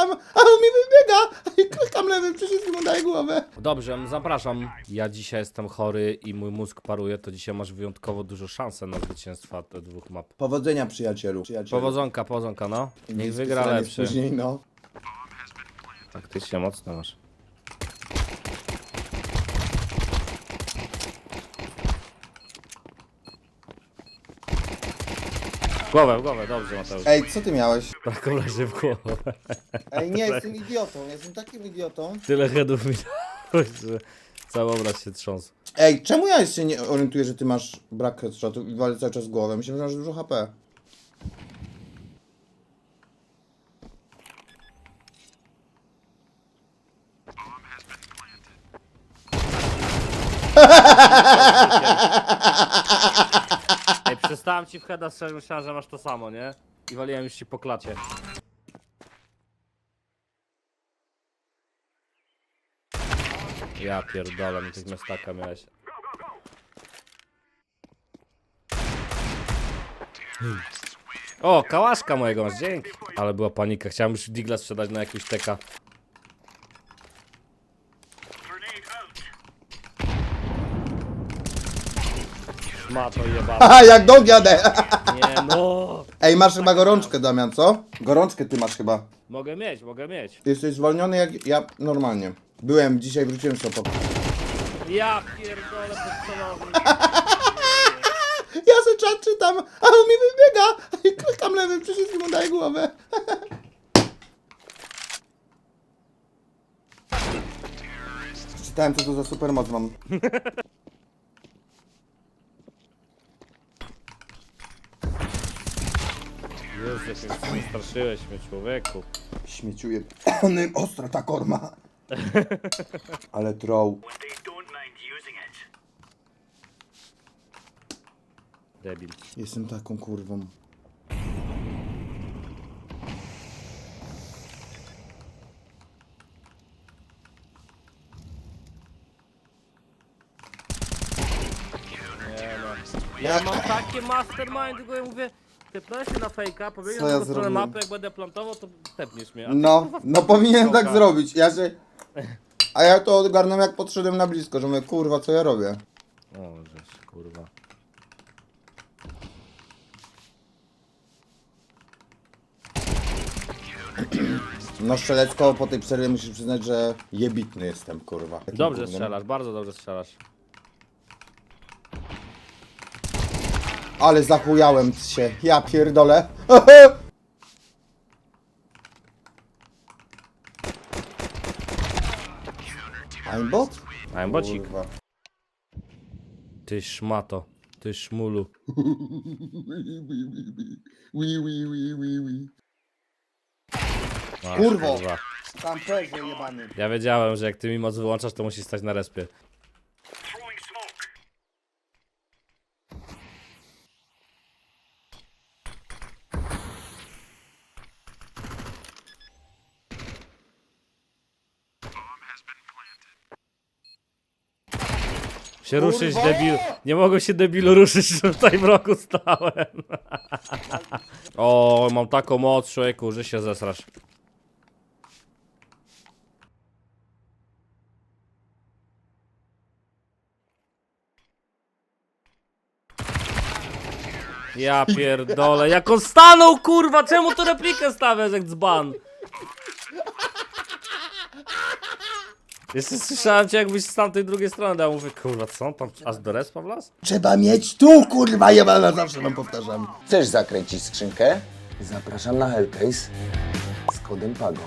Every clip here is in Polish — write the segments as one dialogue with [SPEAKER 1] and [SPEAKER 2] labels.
[SPEAKER 1] tam, a on mi wybiega i klikam lewym przyciskiem, mu daje głowę.
[SPEAKER 2] Dobrze, zapraszam. Ja dzisiaj jestem chory i mój mózg paruje, to dzisiaj masz wyjątkowo dużo szansę na zwycięstwa te dwóch map.
[SPEAKER 1] Powodzenia przyjacielu. przyjacielu.
[SPEAKER 2] Powodzonka, powodzonka, no. Niech wygra
[SPEAKER 1] pisanie
[SPEAKER 2] lepszy.
[SPEAKER 1] Później, no.
[SPEAKER 2] Faktycznie mocno masz. Głowę, w głowę, dobrze Mateusz.
[SPEAKER 1] Ej, co ty miałeś?
[SPEAKER 2] Taką leży w głowę.
[SPEAKER 1] Ej, nie, jestem idiotą, jestem takim idiotą.
[SPEAKER 2] Tyle headów mi dałeś, że cały obraz się trząsł.
[SPEAKER 1] Ej, czemu ja się nie orientuję, że ty masz brak headshotu i walę cały czas głowę? Myślałem, że masz dużo HP.
[SPEAKER 2] Przestałem ci w heada strzelać, myślałem, że masz to samo, nie? I waliłem już ci po klacie. Ja pierdolę, natychmiast taka miałeś. O, kałaszka mojego masz, dzięki. Ale była panika, chciałem już digla sprzedać na jakiegoś teka. Ma to jebane.
[SPEAKER 1] Haha, jak dog jadę!
[SPEAKER 2] Nie no.
[SPEAKER 1] Ej, masz chyba gorączkę, Damian, co? Gorączkę ty masz chyba.
[SPEAKER 2] Mogę mieć, mogę mieć.
[SPEAKER 1] Ty jesteś zwolniony jak ja normalnie. Byłem, dzisiaj wróciłem z Opok.
[SPEAKER 2] Ja pierdolę.
[SPEAKER 1] Ja se czat czytam, a on mi wybiega i klikam lewym przyciskiem, mu daje głowę. Czytałem, co to za supermoc mam.
[SPEAKER 2] Jezu, jak mnie straszyłeś mnie człowieku.
[SPEAKER 1] Śmieciuje. Nym ostra ta korma. Ale troll.
[SPEAKER 3] They don't mind using it.
[SPEAKER 2] Debil.
[SPEAKER 1] Jestem taką kurwą.
[SPEAKER 2] Nie no. Ja mam takie mastermind, tylko ja mówię, tepnę się na fejka,
[SPEAKER 1] Co ja
[SPEAKER 2] na stronę
[SPEAKER 1] zrobiłem?
[SPEAKER 2] mapy, jak będę plantował, to tepniesz mnie. a ty,
[SPEAKER 1] No,
[SPEAKER 2] kurwa,
[SPEAKER 1] no powinienem tak zrobić. Ja się... A ja to ogarnąłem jak podszedłem na blisko, że mówię, kurwa, co ja robię?
[SPEAKER 2] O, żeś, kurwa.
[SPEAKER 1] No strzelecko po tej przerwie musisz przyznać, że jebitny jestem, kurwa. Takim
[SPEAKER 2] Dobrze strzelasz, bardzo dobrze strzelasz.
[SPEAKER 1] Ale zachujałem się, ja pierdolę. Aimbot?
[SPEAKER 2] Aimbocik.
[SPEAKER 1] Kurwa.
[SPEAKER 2] Ty szmato, ty szmulu. Masz,
[SPEAKER 1] Kurwo. jebany.
[SPEAKER 2] Ja wiedziałem, że jak ty mi moc wyłączasz, to musisz stać na respie. Się ruszyć,
[SPEAKER 1] Kurwa!
[SPEAKER 2] debil. Nie mogę się debilu ruszyć, że tutaj w roku stałem. o, mam taką moc, człowieku, że się zesrasz. Ja pierdolę, jak on stanął, kurwa, czemu tu replikę stawiasz jak dzban? Jeszcze słyszałem cię jakbyś z tamtej drugiej strony, a ja mówię, kurwa, co on tam aż do respa wlazł?
[SPEAKER 1] Trzeba mieć tu, kurwa jebana, zawsze wam powtarzam.
[SPEAKER 4] Chcesz zakręcić skrzynkę? Zapraszam na Hellcase z kodem PAGO.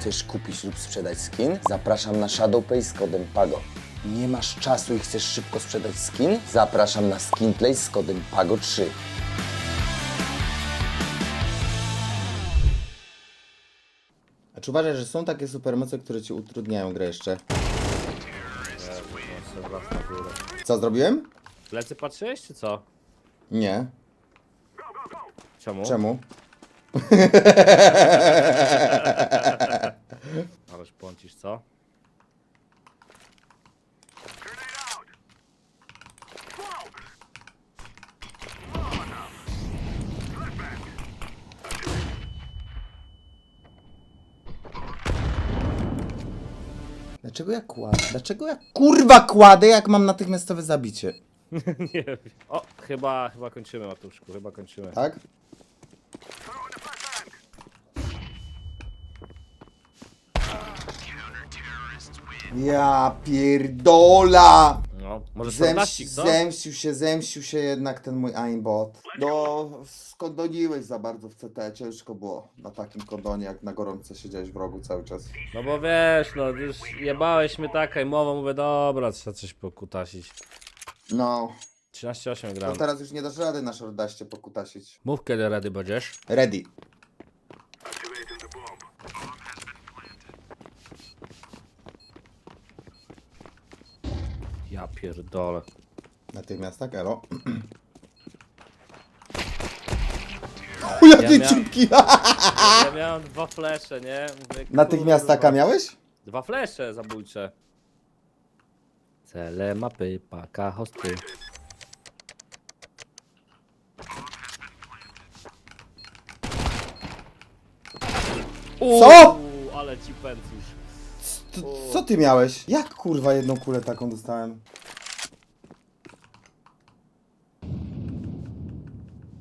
[SPEAKER 4] Chcesz kupić lub sprzedać skin? Zapraszam na ShadowPay z kodem PAGO. Nie masz czasu i chcesz szybko sprzedać skin? Zapraszam na SkinPlay z kodem PAGO3.
[SPEAKER 1] A czy uważasz, że są takie supermoce, które ci utrudniają grę jeszcze? Co zrobiłem?
[SPEAKER 2] Plecy patrzyłeś, czy co?
[SPEAKER 1] Nie.
[SPEAKER 2] Czemu?
[SPEAKER 1] Czemu?
[SPEAKER 2] Ależ pącisz, co?
[SPEAKER 1] Dlaczego ja kładę? Dlaczego ja kurwa kładę, jak mam natychmiastowe zabicie?
[SPEAKER 2] Nie wiem. O, chyba, chyba kończymy, Matuszku, chyba kończymy.
[SPEAKER 1] Tak? Ja pierdola!
[SPEAKER 2] No, może
[SPEAKER 1] Zemści,
[SPEAKER 2] sordaścik, co?
[SPEAKER 1] zemścił się, zemścił się jednak ten mój aimbot. No, skondoniłeś za bardzo w CT, ciężko było na takim kondonie, jak na gorąco siedziałeś w rogu cały czas.
[SPEAKER 2] No bo wiesz, no już jebałeś mnie tak, i mową mówię, dobra, trzeba coś pokutasić.
[SPEAKER 1] No,
[SPEAKER 2] 13-8
[SPEAKER 1] to
[SPEAKER 2] gram.
[SPEAKER 1] teraz już nie dasz rady na szordaście pokutasić.
[SPEAKER 2] Mów kiedy ready będziesz.
[SPEAKER 1] Ready.
[SPEAKER 2] Ja pierdolę.
[SPEAKER 1] Natychmiast tak, elo. O, ja ty
[SPEAKER 2] miałem-
[SPEAKER 1] ciupki!
[SPEAKER 2] Ja miałem dwa flesze, nie? Mówię,
[SPEAKER 1] Natychmiast
[SPEAKER 2] kurwa.
[SPEAKER 1] taka miałeś?
[SPEAKER 2] Dwa flesze zabójcze. Cele, mapy, paka, hosty.
[SPEAKER 1] Co?
[SPEAKER 2] Uuu, ale ci pędzisz.
[SPEAKER 1] Co, co ty miałeś? Jak kurwa jedną kulę taką dostałem?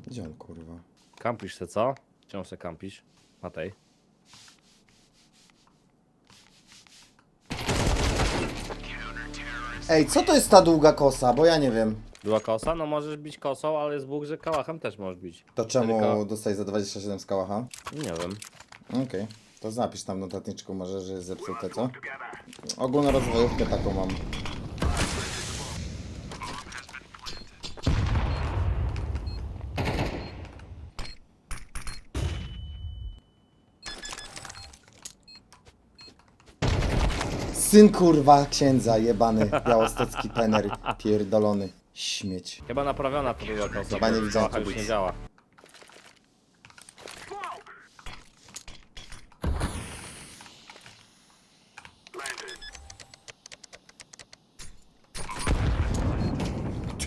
[SPEAKER 1] Gdzie on kurwa?
[SPEAKER 2] Kampisz se, co? Wciąż se kampisz. Matej.
[SPEAKER 1] Ej, co to jest ta długa kosa? Bo ja nie wiem.
[SPEAKER 2] Była kosa? No możesz bić kosą, ale jest Bóg, że kałachem też możesz bić.
[SPEAKER 1] To czemu
[SPEAKER 2] Tylko-
[SPEAKER 1] za 27 z kałacha?
[SPEAKER 2] Nie wiem.
[SPEAKER 1] Okej. To zapisz tam w notatniczku może, że jest zepsute, co?
[SPEAKER 3] Together.
[SPEAKER 1] Ogólną rozwojówkę taką mam. Syn kurwa księdza jebany białostocki pener pierdolony śmieć.
[SPEAKER 2] Chyba naprawiona to była kosa.
[SPEAKER 1] Chyba nie widziałem
[SPEAKER 2] kałacha już nie działa.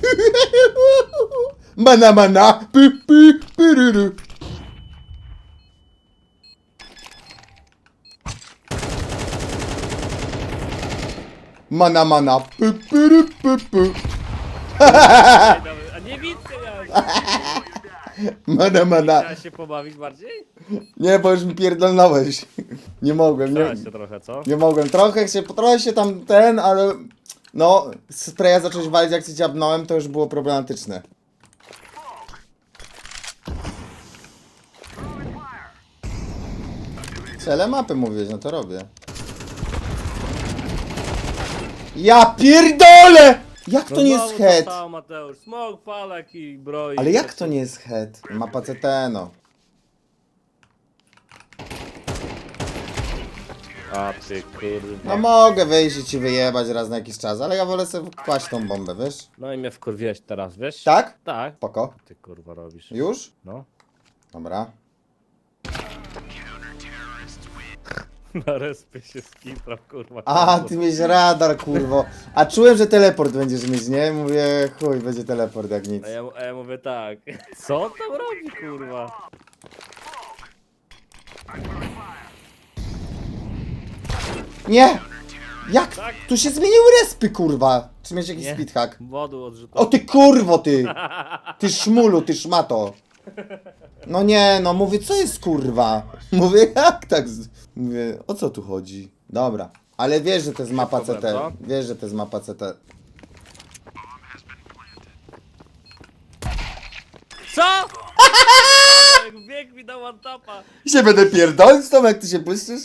[SPEAKER 1] Mana mana pi pi piruru. Mana mana pi piru pi pi.
[SPEAKER 2] A nie widzę miałeś!
[SPEAKER 1] Mana mana.
[SPEAKER 2] Chciałeś się pobawić bardziej?
[SPEAKER 1] Nie, bo już mi pierdolnąłeś. Nie mogłem, nie,
[SPEAKER 2] Chciałeś się trochę, co?
[SPEAKER 1] nie mogłem. Trochę się, trochę się tam ten, ale no, spraya zacząłeś walić jak cię dziabnąłem, to już było problematyczne. Cele mapy mówisz, no to robię. Ja pierdolę! Jak to nie jest
[SPEAKER 2] znowu
[SPEAKER 1] head?
[SPEAKER 2] Mateusz. Smok, palak i broi.
[SPEAKER 1] Ale jak to nie jest head? Mapa CT, no.
[SPEAKER 2] A ty kurwa.
[SPEAKER 1] No mogę wyjść i ci wyjebać raz na jakiś czas, ale ja wolę sobie kłaść tą bombę, wiesz?
[SPEAKER 2] No i mnie wkurwiłeś teraz, wiesz?
[SPEAKER 1] Tak?
[SPEAKER 2] Tak.
[SPEAKER 1] Spoko.
[SPEAKER 2] Ty kurwa robisz.
[SPEAKER 1] Już?
[SPEAKER 2] No.
[SPEAKER 1] Dobra.
[SPEAKER 2] Na respie się skitrał, kurwa.
[SPEAKER 1] A, ty mieć radar, kurwo. A czułem, że teleport będziesz mieć, nie? Mówię, chuj, będzie teleport jak nic.
[SPEAKER 2] A ja, a ja mówię tak. Co on tam robi, kurwa?
[SPEAKER 1] Nie! Jak?
[SPEAKER 2] Tak.
[SPEAKER 1] Tu się zmieniły respy, kurwa. Czy mieć jakiś
[SPEAKER 2] Nie.
[SPEAKER 1] speedhack?
[SPEAKER 2] Wodu
[SPEAKER 1] O
[SPEAKER 2] odrzutował.
[SPEAKER 1] ty kurwo, ty! Ty szmulu, ty szmato. No nie, no mówię, co jest kurwa? Mówię, jak tak? z- Mówię, o co tu chodzi? Dobra. Ale wiesz, że to jest mapa CT. Wiesz, że to jest mapa CT.
[SPEAKER 2] Co? Jak bieg mi dał one tapa.
[SPEAKER 1] się będę pierdolić z tobą, jak ty się puścisz?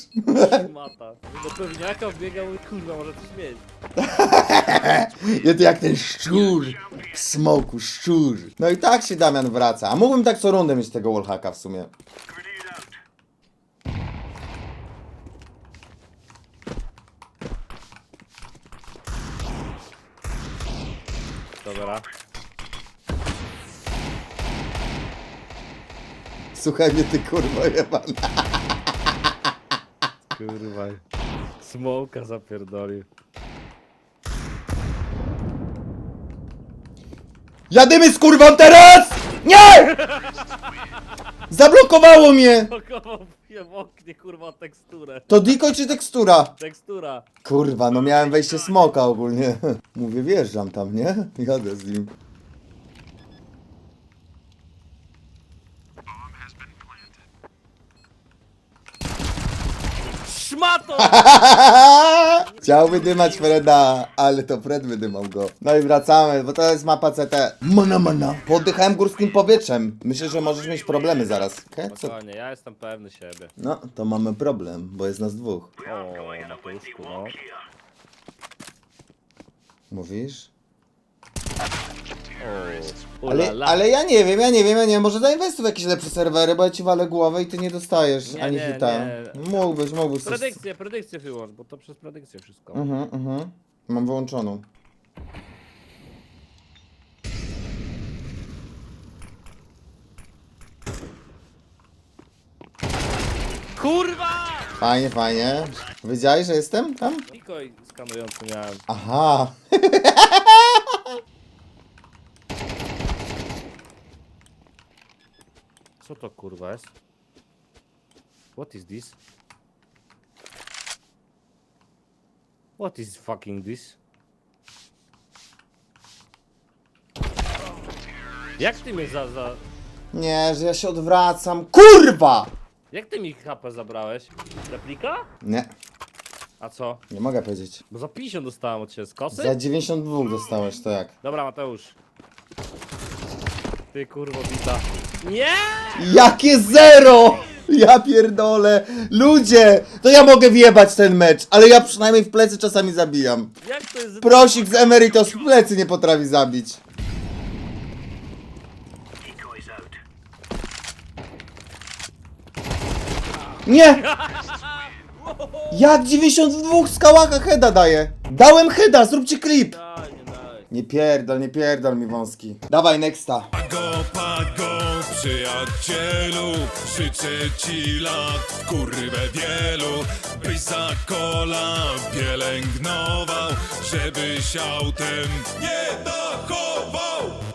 [SPEAKER 2] Mata. Do pewniaka wbiegał i kurwa, może coś mieć.
[SPEAKER 1] Ja to jak ten szczur. W smoku, szczur. No i tak się Damian wraca. A mógłbym tak co rundę mieć tego wallhacka w sumie.
[SPEAKER 2] Dobra.
[SPEAKER 1] Słuchaj mnie ty kurwa jebana.
[SPEAKER 2] Kurwa. Smoka zapierdolił.
[SPEAKER 1] Jadymy z kurwą teraz! Nie! Zablokowało mnie!
[SPEAKER 2] Blokował mnie w oknie. kurwa teksturę.
[SPEAKER 1] To decoy czy tekstura?
[SPEAKER 2] Tekstura.
[SPEAKER 1] Kurwa, no miałem wejście smoka ogólnie. Mówię, wjeżdżam tam, nie? Jadę z nim.
[SPEAKER 2] Szmato!
[SPEAKER 1] Chciał wydymać Freda, ale to Fred wydymał go. No i wracamy, bo to jest mapa CT. Mana, mana. Poddychałem górskim powietrzem. Myślę, że możesz mieć problemy zaraz. Okay? Co?
[SPEAKER 2] Spokojnie, ja jestem pewny siebie.
[SPEAKER 1] No, to mamy problem, bo jest nas dwóch.
[SPEAKER 2] O, no.
[SPEAKER 1] Mówisz?
[SPEAKER 2] O,
[SPEAKER 1] Ale,
[SPEAKER 2] ulala.
[SPEAKER 1] ale ja nie wiem, ja nie wiem, ja nie wiem, może zainwestuj w jakieś lepsze serwery, bo ja ci walę głowę i ty nie dostajesz
[SPEAKER 2] Nie,
[SPEAKER 1] ani
[SPEAKER 2] nie,
[SPEAKER 1] hita.
[SPEAKER 2] nie.
[SPEAKER 1] Mógłbyś, mógłbyś coś...
[SPEAKER 2] Predykcję, predykcję wyłącz, bo to przez predykcję wszystko.
[SPEAKER 1] Mhm, mhm. Mam wyłączoną.
[SPEAKER 2] Kurwa!
[SPEAKER 1] Fajnie, fajnie. Wiedziałeś, że jestem tam?
[SPEAKER 2] Nikoj skanujący miałem.
[SPEAKER 1] Aha.
[SPEAKER 2] Co to kurwa jest? What is this? What is fucking this? Jak ty mnie za, za...
[SPEAKER 1] Nie, że ja się odwracam. Kurwa!
[SPEAKER 2] Jak ty mi HP zabrałeś? Replika?
[SPEAKER 1] Nie,
[SPEAKER 2] A co?
[SPEAKER 1] nie mogę powiedzieć.
[SPEAKER 2] Bo za 50 dostałem od ciebie z kosy?
[SPEAKER 1] Za 92 dostałeś, to jak?
[SPEAKER 2] Dobra, Mateusz. Ty kurwo bita. Nie!
[SPEAKER 1] Jakie zero! Ja pierdolę! Ludzie! To ja mogę wjebać ten mecz, ale ja przynajmniej w plecy czasami zabijam.
[SPEAKER 2] Jak to jest...
[SPEAKER 1] Prosik z Emeritus w plecy nie potrafi zabić. Nie! Jak 92 z kałacha heada daje? Dałem heada, zróbcie klip!
[SPEAKER 2] Nie
[SPEAKER 1] pierdol, nie pierdol mi wąski. Dawaj, nexta.
[SPEAKER 5] Pago, pago, przyjacielu, życzę ci lat kurwę wielu, byś za kola pielęgnował, żebyś autem nie dochował.